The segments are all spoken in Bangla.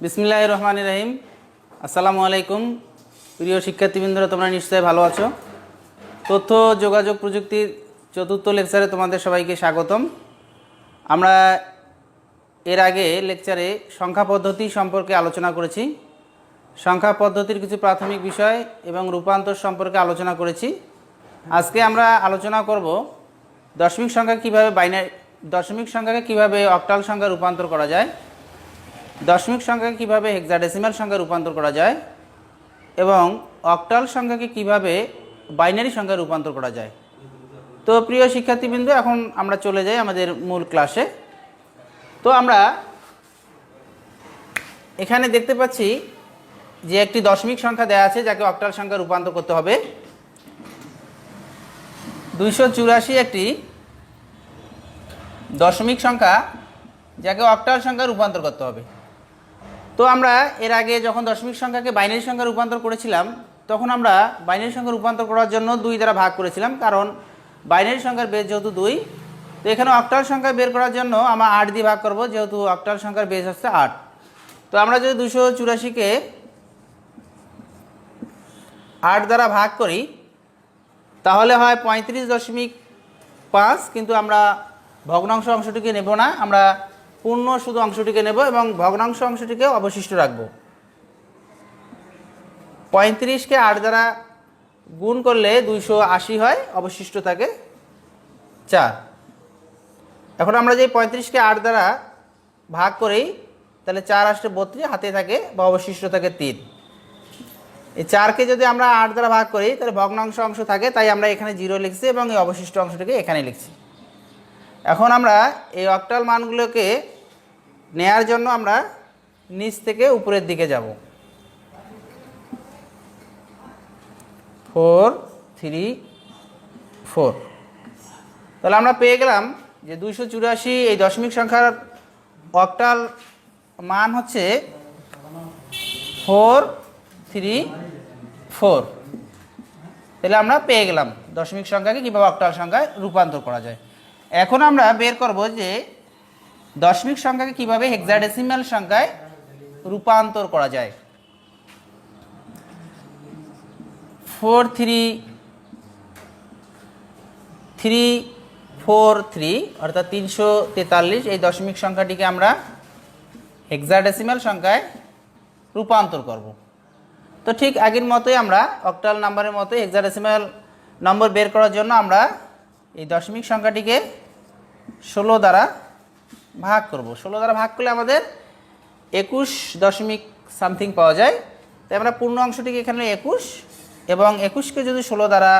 বিসমিল্লাহ রহমান রহিম। আসসালামু আলাইকুম। প্রিয় শিক্ষার্থীবৃন্দরা, তোমরা নিশ্চয়ই ভালো আছো? তথ্য, যোগাযোগ প্রযুক্তির চতুর্থ লেকচারে তোমাদের সবাইকে স্বাগতম। আমরা এর আগে লেকচারে সংখ্যা পদ্ধতি সম্পর্কে আলোচনা করেছি। সংখ্যা পদ্ধতির কিছু প্রাথমিক বিষয় এবং রূপান্তর সম্পর্কে আলোচনা করেছি। আজকে আমরা আলোচনা করব দশমিক সংখ্যা কীভাবে বাইনারি দশমিক সংখ্যাকে কীভাবে অক্টাল সংখ্যা রূপান্তর করা যায়, দশমিক সংখ্যাকে কীভাবে হেক্সাডেসিমাল সংখ্যা রূপান্তর করা যায় এবং অক্টাল সংখ্যাকে কীভাবে বাইনারি সংখ্যা রূপান্তর করা যায়। তো প্রিয় শিক্ষার্থীবৃন্দ, এখন আমরা চলে যাই আমাদের মূল ক্লাসে তো আমরা এখানে দেখতে পাচ্ছি যে একটি দশমিক সংখ্যা দেওয়া আছে যাকে অক্টাল সংখ্যা রূপান্তর করতে হবে। দুইশো চুরাশি একটি দশমিক সংখ্যা যাকে অক্টাল সংখ্যা রূপান্তর করতে হবে। তো আমরা এর আগে যখন দশমিক সংখ্যাকে বাইনারি সংখ্যা রূপান্তর করেছিলাম, তখন আমরা বাইনারি সংখ্যা রূপান্তর করার জন্য দুই দ্বারা ভাগ করেছিলাম, কারণ বাইনারি সংখ্যার বেজ যেহেতু দুই তো এখানে অক্টাল সংখ্যা বের করার জন্য আমরা আট দিয়ে ভাগ করব, যেহেতু অক্টাল সংখ্যার বেজ হচ্ছে আট। তো আমরা যদি দুশো চুরাশিকে আট দ্বারা ভাগ করি, তাহলে হয় পঁয়ত্রিশ দশমিক পাঁচ, কিন্তু আমরা ভগ্নাংশ অংশটিকে নেব না, আমরা পূর্ণ শুধু অংশটিকে নেব এবং ভগ্নাংশ অংশটিকে অবশিষ্ট রাখব। পঁয়ত্রিশকে আট দ্বারা গুণ করলে দুইশো আশি হয়, অবশিষ্ট থাকে চার। এখন আমরা যে পঁয়ত্রিশকে আট দ্বারা ভাগ করি, তাহলে চার আসতে বত্রিশ, হাতে থাকে বা অবশিষ্ট থাকে তিন। এই চারকে যদি আমরা আট দ্বারা ভাগ করি, তাহলে ভগ্নাংশ অংশ থাকে, তাই আমরা এখানে জিরো লিখছি এবং এই অবশিষ্ট অংশটিকে এখানে লিখছি। এখন আমরা এই অক্টাল মানগুলোকে নেয়ার জন্য আমরা নিচ থেকে উপরের দিকে যাব। Four, three, four. তাহলে আমরা পেয়ে গেলাম যে দুইশো চুরাশি এই দশমিক সংখ্যার অক্টাল মান হচ্ছে ফোর থ্রি ফোর। তাহলে আমরা পেয়ে গেলাম দশমিক সংখ্যাকে কীভাবে অক্টাল সংখ্যায় রূপান্তর করা যায়। এখন আমরা বের করব যে দশমিক সংখ্যাকে কীভাবে হেক্সাডেসিমাল সংখ্যায় রূপান্তর করা যায়। Four three three four three অর্থাৎ তিনশো তেতাল্লিশ, এই দশমিক সংখ্যাটিকে আমরা হেক্সাডেসিমাল সংখ্যায় রূপান্তর করব। তো ঠিক আগের মতোই আমরা অক্টাল নাম্বারের মতোই হেক্সাডেসিমাল নম্বর বের করার জন্য আমরা এই দশমিক সংখ্যাটিকে ষোলো দ্বারা ভাগ করব। ষোলো দ্বারা ভাগ করলে আমাদের একুশ দশমিক সামথিং পাওয়া যায়। তাই আমরা পূর্ণ অংশটিকে এখানে একুশ এবং একুশকে যদি ষোলো দ্বারা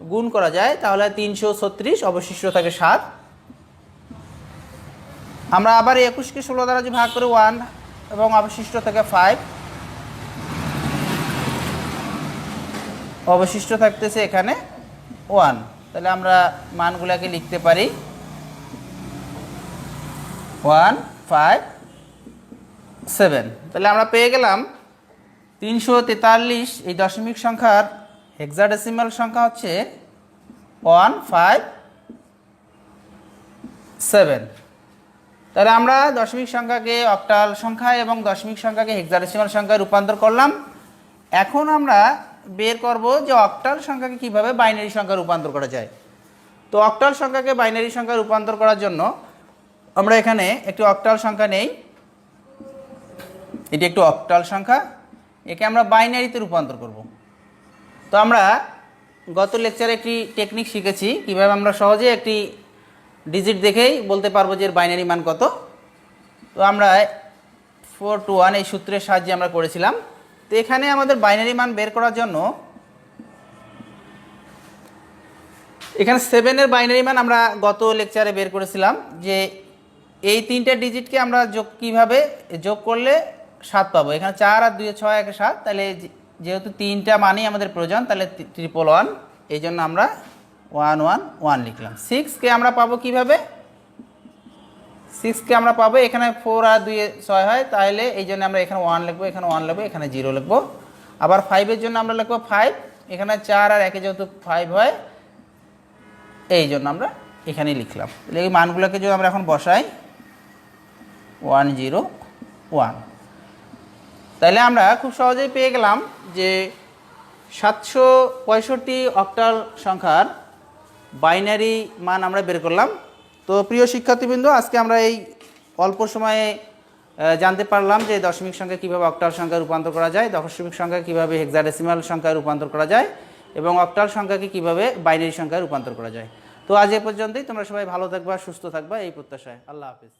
গুণ করা যায়, তাহলে তিনশো ছত্রিশ, অবশিষ্ট থাকে সাত। আমরা আবার একুশকে ষোলো দ্বারা যদি ভাগ করে ওয়ান, এবং অবশিষ্ট থাকে ফাইভ। অবশিষ্ট থাকতেছে এখানে ওয়ান। তাহলে আমরা মানগুলাকে লিখতে পারি। One, five, seven. তাহলে আমরা পেয়ে গেলাম তিনশো তেতাল্লিশ, এই দশমিক সংখ্যার হেক্সাডেসিমাল সংখ্যা হচ্ছে ওয়ান ফাইভ সেভেন তাহলে আমরা দশমিক সংখ্যাকে অক্টাল সংখ্যা এবং দশমিক সংখ্যাকে হেক্সাডেসিমাল সংখ্যায় রূপান্তর করলাম। এখন আমরা বের করব যে অক্টাল সংখ্যাকে কীভাবে বাইনারি সংখ্যা রূপান্তর করা যায়। তো অক্টাল সংখ্যাকে বাইনারি সংখ্যা রূপান্তর করার জন্য আমরা এখানে একটি অক্টাল সংখ্যা নেই। এটি একটি অক্টাল সংখ্যা। একে আমরা বাইনারিতে রূপান্তর করব। তো আমরা গত লেকচারে একটি টেকনিক শিখেছি। কীভাবে আমরা সহজে একটি ডিজিট দেখেই বলতে পারব যে এর বাইনারি মান কত। তো আমরা ফোর টু ওয়ান এই সূত্রের সাহায্যে আমরা করেছিলাম। তো এখানে আমাদের বাইনারি মান বের করার জন্য এখানে সেভেনের বাইনারি মান আমরা গত লেকচারে বের করেছিলাম যে এই তিনটে ডিজিটকে আমরা যোগ কীভাবে যোগ করলে সাত পাবো। এখানে চার আর দুই ছয় এক সাত, তাহলে যেহেতু তিনটা মানই আমাদের প্রয়োজন, তাহলে ট্রিপল ওয়ান এই জন্য আমরা ওয়ান ওয়ান ওয়ান লিখলাম। সিক্সকে আমরা পাবো কীভাবে? সিক্সকে আমরা পাবো, এখানে ফোর আর দুই ছয় হয়, তাহলে এই জন্য আমরা এখানে ওয়ান লিখব, এখানে ওয়ান লিখব, এখানে জিরো লিখব। আবার ফাইভের জন্য আমরা লিখব ফাইভ এখানে চার আর একে যেহেতু ফাইভ হয়, এই জন্য আমরা এখানেই লিখলাম। এই মানগুলোকে যদি আমরা এখন বসাই ওয়ান জিরো ওয়ান তাহলে আমরা খুব সহজেই পেয়ে গেলাম যে সাতশো পঁয়ষট্টি অক্টাল সংখ্যার বাইনারি মান আমরা বের করলাম। তো প্রিয় শিক্ষার্থীবৃন্দ, আজকে আমরা এই অল্প সময়ে জানতে পারলাম যে দশমিক সংখ্যা কীভাবে অক্টাল সংখ্যায় রূপান্তর করা যায়, দশমিক সংখ্যা কীভাবে হেক্সাডেসিমাল সংখ্যায় রূপান্তর করা যায়, এবং অক্টাল সংখ্যাকে কীভাবে বাইনারি সংখ্যায় রূপান্তর করা যায়। তো আজ এ পর্যন্তই, তোমরা সবাই ভালো থাকবা, সুস্থ থাকবা, এই প্রত্যাশায়। আল্লাহ হাফিজ।